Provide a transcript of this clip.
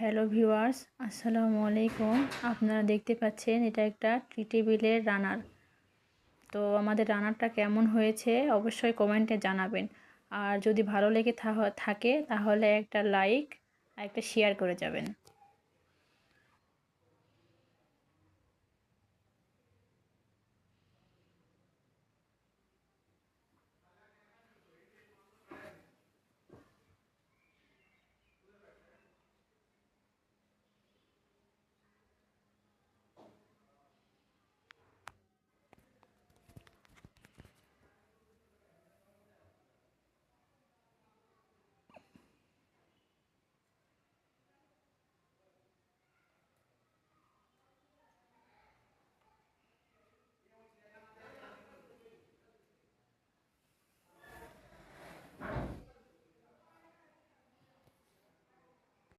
Hello viewers, আসসালামু আলাইকুম। আপনারা দেখতে পাচ্ছেন এটা একটা টি টেবিলের রানার। তো আমাদের রানারটা কেমন হয়েছে অবশ্যই কমেন্টে জানাবেন। আর যদি ভালো লেগে থাকে তাহলে একটা লাইক আর একটা শেয়ার করে যাবেন।